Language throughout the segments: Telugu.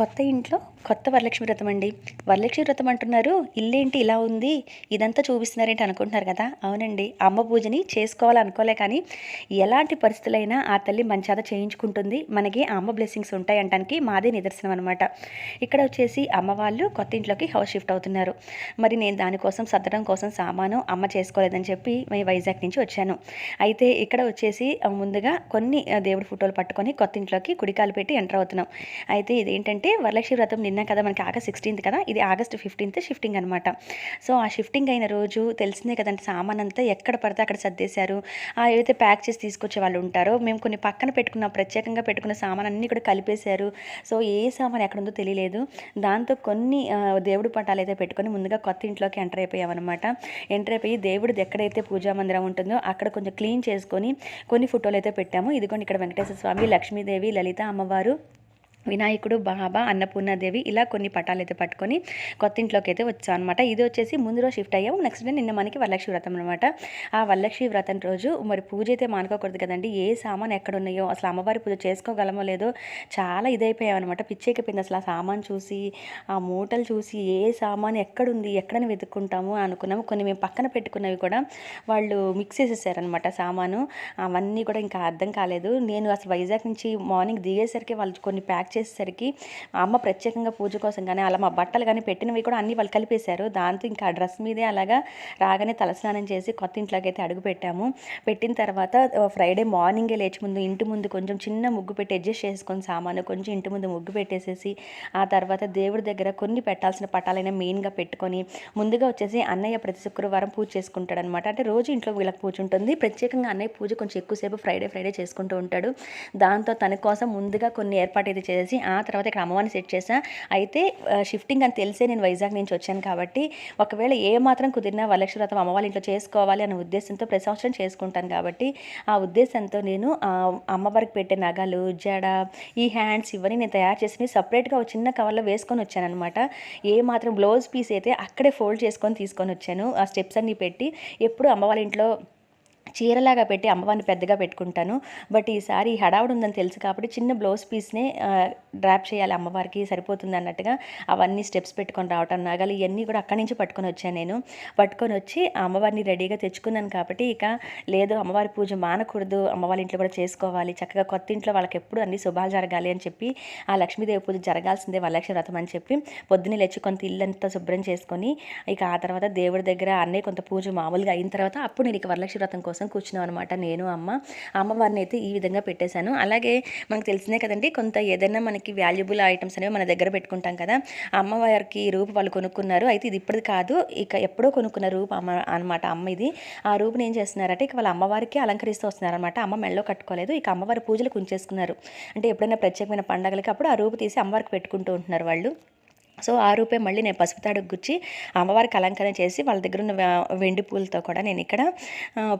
కొత్త ఇంట్లో కొత్త వరలక్ష్మి వ్రతం అండి. వరలక్ష్మి వ్రతం అంటున్నారు ఇల్లేంటి ఇలా ఉంది? ఇదంతా చూపిస్తున్నారేంటి అనుకుంటున్నారు కదా? అవునండి. అమ్మ పూజని చేసుకోవాలనుకోలే కానీ ఎలాంటి పరిస్థితులైనా ఆ తల్లి మంచాద చేయించుకుంటుంది. మనకి అమ్మ బ్లెస్సింగ్స్ ఉంటాయి అంటానికి మాదే నిదర్శనం అనమాట ఇక్కడ వచ్చేసి అమ్మ వాళ్ళు కొత్త ఇంట్లోకి హౌస్ షిఫ్ట్ అవుతున్నారు. మరి నేను దానికోసం సర్దడం కోసం సామాను అమ్మ చేసుకోలేదని చెప్పి మేము వైజాగ్ నుంచి వచ్చాను. అయితే ఇక్కడ వచ్చేసి ముందుగా కొన్ని దేవుడి ఫోటోలు పట్టుకొని కొత్త ఇంట్లోకి కుడికాలు పెట్టి ఎంటర్ అవుతున్నాం. అయితే ఇదేంటంటే వరలక్ష్మి వ్రతం నిన్న కదా మనకి ఆగస్ట్ సిక్స్టీన్త్ కదా ఇది ఆగస్ట్ ఫిఫ్టీన్త్ షిఫ్టింగ్ అనమాట సో ఆ షిఫ్టింగ్ అయిన రోజు తెలిసిందే కదండి సామాన్ అంతా ఎక్కడ పడితే అక్కడ సర్దేశారు. ఏవైతే ప్యాక్ చేసి తీసుకొచ్చే వాళ్ళు ఉంటారో మేము కొన్ని పక్కన పెట్టుకున్న ప్రత్యేకంగా పెట్టుకున్న సామాన్ అన్నీ కూడా కలిపేశారు. సో ఏ సామాన్ ఎక్కడ ఉందో తెలియలేదు. దాంతో కొన్ని దేవుడు దేవుడి పటాలు అయితే పెట్టుకొని ముందుగా కొత్త ఇంట్లోకి ఎంటర్ అయిపోయామన్నమాట. ఎంటర్ అయిపోయి దేవుడిది ఎక్కడైతే పూజా మందిరం ఉంటుందో అక్కడ కొంచెం క్లీన్ చేసుకొని కొన్ని ఫోటోలు అయితే పెట్టాము. ఇదిగోండి ఇక్కడ వెంకటేశ్వర స్వామి లక్ష్మీదేవి లలిత అమ్మవారు వినాయకుడు బాబా అన్నపూర్ణాదేవి ఇలా కొన్ని పటాలు అయితే పట్టుకొని కొత్త ఇంట్లోకి అయితే వచ్చాం అనమాట ఇది వచ్చేసి ముందు రోజు షిఫ్ట్ అయ్యాము. నెక్స్ట్ డే నిన్న మనకి వరలక్ష్మి వ్రతం అనమాట ఆ వరలక్ష్మి వ్రతం రోజు మరి పూజ అయితే మానుకోకూడదు కదండి. ఏ సామాన్ ఎక్కడ ఉన్నాయో అసలు అమ్మవారి పూజ చేసుకోగలమో లేదో చాలా ఇదైపోయామన్నమాట పిచ్చెక్కిపోయింది అసలు ఆ సామాన్ చూసి ఆ మూటలు చూసి ఏ సామాన్ ఎక్కడుంది ఎక్కడని వెతుక్కుంటాము అనుకున్నాము. కొన్ని మేము పక్కన పెట్టుకున్నవి కూడా వాళ్ళు మిక్స్ చేసేసారనమాట సామాను. అవన్నీ కూడా ఇంకా అర్థం కాలేదు. నేను అసలు వైజాగ్ నుంచి మార్నింగ్ దిగేసరికి వాళ్ళు కొన్ని ప్యాక్ చేసేసరికి మా అమ్మ ప్రత్యేకంగా పూజ కోసం కానీ అలా మా బట్టలు కానీ పెట్టినవి కూడా అన్నీ వాళ్ళు కలిపేశారు. దాంతో ఇంకా ఆ డ్రెస్ మీదే అలాగా రాగానే తలస్నానం చేసి కొత్త ఇంట్లోకి అయితే అడుగు పెట్టాము. పెట్టిన తర్వాత ఫ్రైడే మార్నింగే లేచి ముందు ఇంటి ముందు కొంచెం చిన్న ముగ్గు పెట్టి అడ్జస్ట్ చేసుకొని సామాను కొంచెం ఇంటి ముందు ముగ్గు పెట్టేసేసి ఆ తర్వాత దేవుడి దగ్గర కొన్ని పెట్టాల్సిన పటాలైనా మెయిన్గా పెట్టుకొని ముందుగా వచ్చేసి అన్నయ్య ప్రతి శుక్రవారం పూజ చేసుకుంటాడు అనమాట అంటే రోజు ఇంట్లో వీళ్ళకి పూజ ఉంటుంది. ప్రత్యేకంగా అన్నయ్య పూజ కొంచెం ఎక్కువసేపు ఫ్రైడే ఫ్రైడే చేసుకుంటూ ఉంటాడు. దాంతో తన కోసం ముందుగా కొన్ని ఏర్పాటు అయితే చేసి ఆ తర్వాత ఇక్కడ అమ్మవారిని సెట్ చేసా అయితే షిఫ్టింగ్ అని తెలిసే నేను వైజాగ్ నుంచి వచ్చాను కాబట్టి ఒకవేళ ఏ మాత్రం కుదిరినా వరలక్ష్మి వ్రతం అమ్మవారి ఇంట్లో చేసుకోవాలి అనే ఉద్దేశంతో ప్రతి సంవత్సరం చేసుకుంటాను కాబట్టి ఆ ఉద్దేశంతో నేను అమ్మవారికి పెట్టే నగలు జడ ఈ హ్యాండ్స్ ఇవన్నీ నేను తయారు చేసి సపరేట్గా ఒక చిన్న కవర్లో వేసుకొని వచ్చాను అనమాట ఏ మాత్రం బ్లౌజ్ పీస్ అయితే అక్కడే ఫోల్డ్ చేసుకొని తీసుకొని వచ్చాను. ఆ స్టెప్స్ అన్నీ పెట్టి ఎప్పుడు అమ్మ వాళ్ళ ఇంట్లో చీరలాగా పెట్టి అమ్మవారిని పెద్దగా పెట్టుకుంటాను. బట్ ఈసారి హడావుడు ఉందని తెలుసు కాబట్టి చిన్న బ్లౌజ్ పీస్నే డ్రాప్ చేయాలి అమ్మవారికి సరిపోతుంది అన్నట్టుగా అవన్నీ స్టెప్స్ పెట్టుకొని రావటం నగలు ఇవన్నీ కూడా అక్కడి నుంచి పట్టుకొని వచ్చాను నేను. పట్టుకొని వచ్చి అమ్మవారిని రెడీగా తెచ్చుకున్నాను కాబట్టి ఇక లేదు అమ్మవారి పూజ మానకూడదు అమ్మవారి ఇంట్లో కూడా చేసుకోవాలి చక్కగా కొత్త ఇంట్లో వాళ్ళకి ఎప్పుడు అన్ని శుభాలు జరగాలి అని చెప్పి ఆ లక్ష్మీదేవి పూజ జరగాల్సిందే వరలక్ష్మి వ్రతం అని చెప్పి పొద్దున్నే లేచి కొంత ఇల్లంతా శుభ్రం చేసుకొని ఇక ఆ తర్వాత దేవుడి దగ్గర అన్నీ కొంత పూజ మామూలుగా అయిన తర్వాత అప్పుడు నేను ఇక వరలక్ష్మి వ్రతం కోసం కూర్చున్నాం అనమాట నేను అమ్మ. అమ్మవారిని అయితే ఈ విధంగా పెట్టేశాను. అలాగే మనకు తెలిసిందే కదండి కొంత ఏదైనా మనకి వాల్యుబుల్ ఐటమ్స్ అనేవి మన దగ్గర పెట్టుకుంటాం కదా. అమ్మవారికి రూపు వాళ్ళు కొనుక్కున్నారు. అయితే ఇది ఇప్పటిది కాదు ఇక ఎప్పుడో కొనుక్కున్న రూపు అమ్మ అనమాట అమ్మ ఇది. ఆ రూపుని ఏం చేస్తున్నారంటే ఇక వాళ్ళ అమ్మవారికి అలంకరిస్తూ వస్తున్నారనమాట అమ్మ మెళ్ళో కట్టుకోలేదు ఇక అమ్మవారి పూజలు ఉంచేసుకున్నారు. అంటే ఎప్పుడైనా ప్రత్యేకమైన పండగలకి అప్పుడు ఆ రూపు తీసి అమ్మవారికి పెట్టుకుంటూ ఉంటున్నారు వాళ్ళు. సో ఆ రూపే మళ్ళీ నేను పసుపు తాడుకు గుచ్చి అమ్మవారికి అలంకరణ చేసి వాళ్ళ దగ్గర ఉన్న వెండి పూలతో కూడా నేను ఇక్కడ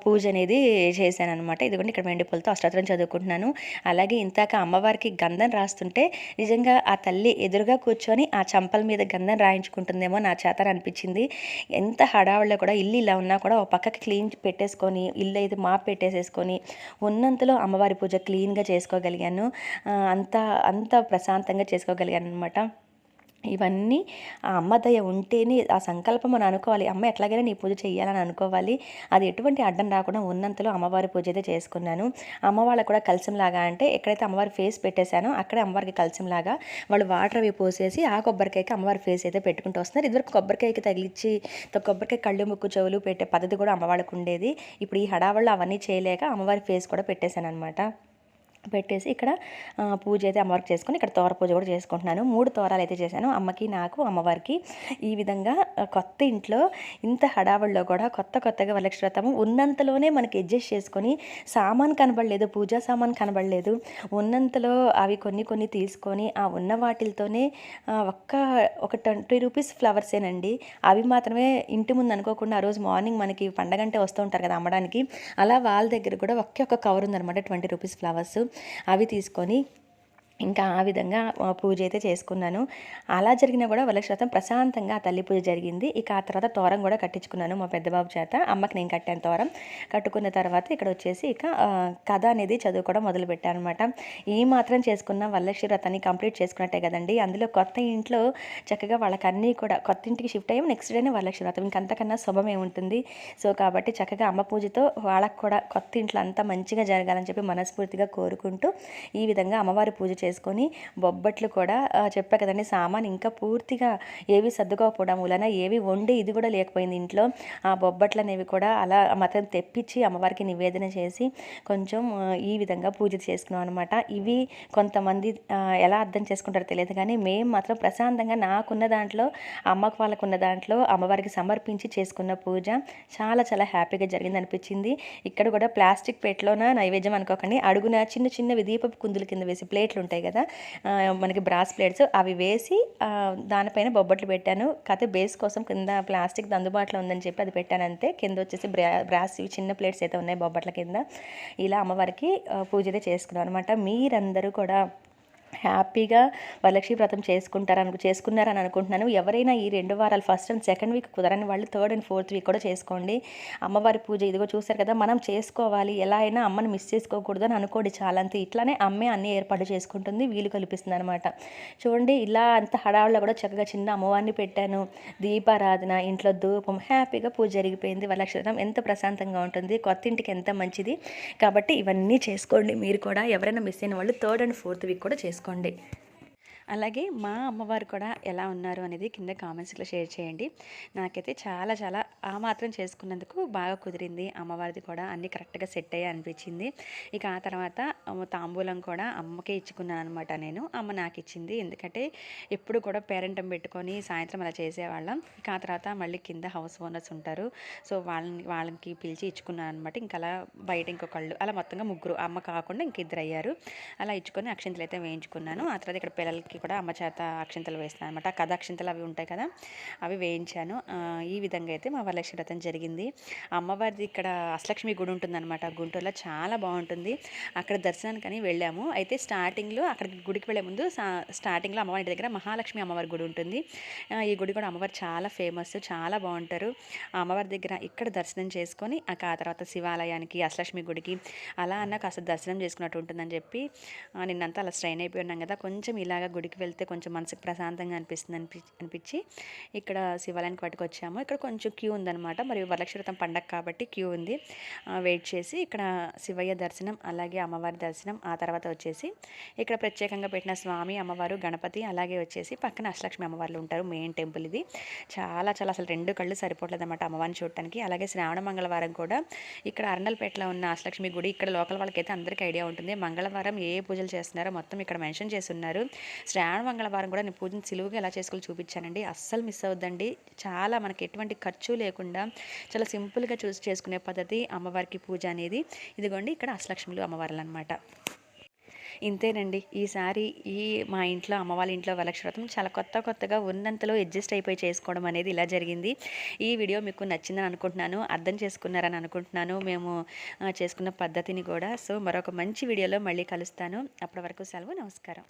పూజ అనేది చేశాను అనమాట ఇదిగోండి ఇక్కడ వెండి పూలతో అష్టోత్తరం చదువుకుంటున్నాను. అలాగే ఇంతాక అమ్మవారికి గంధం రాస్తుంటే నిజంగా ఆ తల్లి ఎదురుగా కూర్చొని ఆ చంపల మీద గంధం రాయించుకుంటుందేమో నా చేత అనిపించింది. ఎంత హడావుల్లో కూడా ఇల్లు ఇలా ఉన్నా కూడా ఒక పక్కకి క్లీన్ పెట్టేసుకొని ఇల్లు అయితే మాప్ పెట్టేసేసుకొని ఉన్నంతలో అమ్మవారి పూజ క్లీన్గా చేసుకోగలిగాను. అంత అంత ప్రశాంతంగా చేసుకోగలిగాను అనమాట ఇవన్నీ ఆ అమ్మ దయ ఉంటేనే ఆ సంకల్పం అని అనుకోవాలి. అమ్మ ఎట్లాగైనా నీ పూజ చేయాలని అనుకోవాలి. అది ఎటువంటి అడ్డం రాకుండా ఉన్నంతలో అమ్మవారి పూజ అయితే చేసుకున్నాను. అమ్మ వాళ్ళకు కూడా కలిసింలాగా అంటే ఎక్కడైతే అమ్మవారి ఫేస్ పెట్టేశానో అక్కడే అమ్మవారికి కలిసింలాగా వాళ్ళు వాటర్ అవి పోసేసి ఆ కొబ్బరికాయకి అమ్మవారి ఫేస్ అయితే పెట్టుకుంటూ వస్తున్నారు. ఇదివరకు కొబ్బరికాయకి తగిలిచ్చి కొబ్బరికాయ కళ్ళు ముక్కు చెవులు పెట్టే పద్ధతి కూడా అమ్మవాళ్ళకు ఉండేది. ఇప్పుడు ఈ హడావళ్ళు అవన్నీ చేయలేక అమ్మవారి ఫేస్ కూడా పెట్టేశాను అనమాట పెట్టేసి ఇక్కడ పూజ అయితే అమ్మవారికి చేసుకొని ఇక్కడ తోర పూజ కూడా చేసుకుంటున్నాను. మూడు తోరాలు అయితే చేశాను. అమ్మకి నాకు అమ్మవారికి. ఈ విధంగా కొత్త ఇంట్లో ఇంత హడావుల్లో కూడా కొత్త కొత్తగా వరలక్ష్మి వ్రతము ఉన్నంతలోనే మనకి అడ్జస్ట్ చేసుకొని సామాన్ కనబడలేదు పూజా సామాన్ కనబడలేదు. ఉన్నంతలో అవి కొన్ని కొన్ని తీసుకొని ఆ ఉన్న వాటితోనే ఒక్క ఒక ట్వంటీ రూపీస్ ఫ్లవర్సేనండి. అవి మాత్రమే ఇంటి ముందు అనుకోకుండా ఆ రోజు మార్నింగ్ మనకి పండగంటే వస్తూ ఉంటారు కదా అమ్మడానికి. అలా వాళ్ళ దగ్గర కూడా ఒకే ఒక కవర్ ఉందనమాట ట్వంటీ రూపీస్ ఫ్లవర్స్. అవి తీసుకొని ఇంకా ఆ విధంగా పూజ అయితే చేసుకున్నాను. అలా జరిగినా కూడా వరలక్ష్మి వ్రతం ప్రశాంతంగా ఆ తల్లి పూజ జరిగింది. ఇక ఆ తర్వాత తోరం కూడా కట్టించుకున్నాను మా పెద్దబాబు చేత. అమ్మకి నేను కట్టాను తోరం. కట్టుకున్న తర్వాత ఇక్కడ వచ్చేసి ఇక కథ అనేది చదువుకోవడం మొదలుపెట్టాను అనమాట ఈ మాత్రం చేసుకున్న వరలక్ష్మి వ్రతాన్ని కంప్లీట్ చేసుకున్నట్టే కదండి. అందులో కొత్త ఇంట్లో చక్కగా వాళ్ళకన్నీ కూడా కొత్త ఇంటికి షిఫ్ట్ అయ్యాము నెక్స్ట్ డేనే వరలక్ష్మి వ్రతం ఇంకంతకన్నా శుభమే ఉంటుంది. సో కాబట్టి చక్కగా అమ్మ పూజతో వాళ్ళకు కూడా కొత్త ఇంట్లో అంతా మంచిగా జరగాలని చెప్పి మనస్ఫూర్తిగా కోరుకుంటూ ఈ విధంగా అమ్మవారి పూజ చేసుకొని బొబ్బట్లు కూడా చెప్పా కదండి సామాన్ ఇంకా పూర్తిగా ఏవి సర్దుకోకపోవడం వలన ఏవి వండి ఇది కూడా లేకపోయింది ఇంట్లో ఆ బొబ్బట్లు అనేవి కూడా అలా మాత్రం తెప్పించి అమ్మవారికి నివేదన చేసి కొంచెం ఈ విధంగా పూజ చేసుకున్నాం అనమాట ఇవి కొంతమంది ఎలా అర్థం చేసుకుంటారో తెలియదు కానీ మేము మాత్రం ప్రశాంతంగా నాకున్న దాంట్లో అమ్మకు వాళ్ళకున్న దాంట్లో అమ్మవారికి సమర్పించి చేసుకున్న పూజ చాలా చాలా హ్యాపీగా జరిగింది అనిపించింది ఇక్కడ కూడా ప్లాస్టిక్ ప్లేట్లోన నైవేద్యం అనుకోకండి. అడుగున చిన్న చిన్నవి దీపపు కుందుల కింద వేసి ప్లేట్లు ఉంటాయి కదా. మనకి బ్రాస్ ప్లేట్స్ అవి వేసి దానిపైన బొబ్బట్లు పెట్టాను. కాకపోతే బేస్ కోసం కింద ప్లాస్టిక్ అందుబాటులో ఉందని చెప్పి అది పెట్టాను అంతే. కింద వచ్చేసి బ్రాస్ ఇవి చిన్న ప్లేట్స్ అయితే ఉన్నాయి బొబ్బట్ల కింద. ఇలా అమ్మవారికి పూజ అయితే చేసుకున్నాను అనమాట మీరందరూ కూడా హ్యాపీగా వరలక్ష్మి వ్రతం చేసుకుంటారని చేసుకున్నారని అనుకుంటున్నాను. ఎవరైనా ఈ రెండు వారాలు ఫస్ట్ అండ్ సెకండ్ వీక్ కుదరని వాళ్ళు థర్డ్ అండ్ ఫోర్త్ వీక్ కూడా చేసుకోండి. అమ్మవారి పూజ ఇదిగో చూసారు కదా మనం చేసుకోవాలి. ఎలా అయినా అమ్మని మిస్ చేసుకోకూడదు అని అనుకోండి చాలా అంతే ఇట్లానే అమ్మే అన్ని ఏర్పాటు చేసుకుంటుంది వీలు కల్పిస్తుంది అనమాట చూడండి ఇలా అంత హడావుల్లో కూడా చక్కగా చిన్న అమ్మవారిని పెట్టాను. దీపారాధన ఇంట్లో ధూపం హ్యాపీగా పూజ జరిగిపోయింది వరలక్ష్మి వ్రతం. ఎంత ప్రశాంతంగా ఉంటుంది కొత్త ఇంటికి ఎంత మంచిది. కాబట్టి ఇవన్నీ చేసుకోండి మీరు కూడా. ఎవరైనా మిస్ అయిన వాళ్ళు థర్డ్ అండ్ ఫోర్త్ వీక్ కూడా చేసుకోండి esconde. అలాగే మా అమ్మవారు కూడా ఎలా ఉన్నారు అనేది కింద కామెంట్స్లో షేర్ చేయండి. నాకైతే చాలా చాలా ఆ మాత్రం చేసుకున్నందుకు బాగా కుదిరింది అమ్మవారిది కూడా. అన్నీ కరెక్ట్గా సెట్ అయ్యి అనిపించింది. ఇక ఆ తర్వాత తాంబూలం కూడా అమ్మకే ఇచ్చుకున్నాను అనమాట నేను. అమ్మ నాకు ఇచ్చింది. ఎందుకంటే ఎప్పుడు కూడా పేరెంటం పెట్టుకొని సాయంత్రం అలా చేసేవాళ్ళం. ఇక ఆ తర్వాత మళ్ళీ కింద హౌస్ ఓనర్స్ ఉంటారు. సో వాళ్ళని వాళ్ళకి పిలిచి ఇచ్చుకున్నాను అనమాట ఇంకా అలా బయట ఇంకొకళ్ళు అలా మొత్తంగా ముగ్గురు అమ్మ కాకుండా ఇంక ఇద్దరు అయ్యారు. అలా ఇచ్చుకొని అక్షింతలు అయితే వేయించుకున్నాను. ఆ తర్వాత ఇక్కడ పిల్లలకి కూడా అమ్మ చేత అక్షింతలు వేస్తాను అనమాట కథ అక్షింతలు అవి ఉంటాయి కదా అవి వేయించాను. ఈ విధంగా అయితే మా వరలక్ష్మి వ్రతం జరిగింది. అమ్మవారిది ఇక్కడ అష్టలక్ష్మి గుడి ఉంటుందన్నమాట. గుంటూరులో చాలా బాగుంటుంది. అక్కడ దర్శనానికని వెళ్ళాము. అయితే స్టార్టింగ్లో అక్కడ గుడికి వెళ్ళే ముందు స్టార్టింగ్లో అమ్మవారి దగ్గర మహాలక్ష్మి అమ్మవారి గుడి ఉంటుంది. ఈ గుడి కూడా అమ్మవారు చాలా ఫేమస్ చాలా బాగుంటారు. అమ్మవారి దగ్గర ఇక్కడ దర్శనం చేసుకొని ఆ తర్వాత శివాలయానికి అష్టలక్ష్మి గుడికి అలా అన్న కాస్త దర్శనం చేసుకున్నట్టు ఉంటుందని చెప్పి నిన్నంతా అలా స్ట్రైన్ అయిపోయి ఉన్నాం కదా కొంచెం ఇలాగ గుడికి వెళ్తే కొంచెం మనసుకు ప్రశాంతంగా అనిపిస్తుంది అనిపి అనిపించి ఇక్కడ శివాలయానికి పట్టుకొచ్చాము ఇక్కడ కొంచెం క్యూ ఉందన్నమాట. మరియు వరలక్ష్మి పండగ కాబట్టి క్యూ ఉంది. వెయిట్ చేసి ఇక్కడ శివయ్య దర్శనం అలాగే అమ్మవారి దర్శనం ఆ తర్వాత వచ్చేసి ఇక్కడ ప్రత్యేకంగా పెట్టిన స్వామి అమ్మవారు గణపతి అలాగే వచ్చేసి పక్కన అష్టలక్ష్మి అమ్మవార్లు ఉంటారు. మెయిన్ టెంపుల్ ఇది. చాలా చాలా అసలు రెండు కళ్ళు సరిపోవట్లేదు అనమాట అమ్మవారిని చూడటానికి. అలాగే శ్రావణ మంగళవారం కూడా ఇక్కడ అరణల్పేటలో ఉన్న అష్టలక్ష్మి గుడి ఇక్కడ లోకల్ వాళ్ళకైతే అందరికీ ఐడియా ఉంటుంది. మంగళవారం ఏ పూజలు చేస్తున్నారో మొత్తం ఇక్కడ మెన్షన్ చేస్తున్నారు శ్రావణ మంగళవారం కూడా నేను పూజను సిలువుగా ఎలా చేసుకోవాలి చూపించానండి. అస్సలు మిస్ అవుద్దండి చాలా మనకి ఎటువంటి ఖర్చు లేకుండా చాలా సింపుల్గా చూసి చేసుకునే పద్ధతి అమ్మవారికి పూజ అనేది. ఇదిగోండి ఇక్కడ అష్టలక్ష్మిలు అమ్మవార్లు అనమాట ఇంతేనండి. ఈసారి ఈ మా ఇంట్లో అమ్మవాళ్ళ ఇంట్లో వలక్షవ్రతం చాలా కొత్త కొత్తగా ఉన్నంతలో అడ్జస్ట్ అయిపోయి చేసుకోవడం అనేది ఇలా జరిగింది. ఈ వీడియో మీకు నచ్చిందని అనుకుంటున్నాను అర్థం చేసుకున్నారని అనుకుంటున్నాను. మేము చేసుకున్న పద్ధతిని కూడా. సో మరొక మంచి వీడియోలో మళ్ళీ కలుస్తాను. అప్పటి వరకు సెలవు నమస్కారం.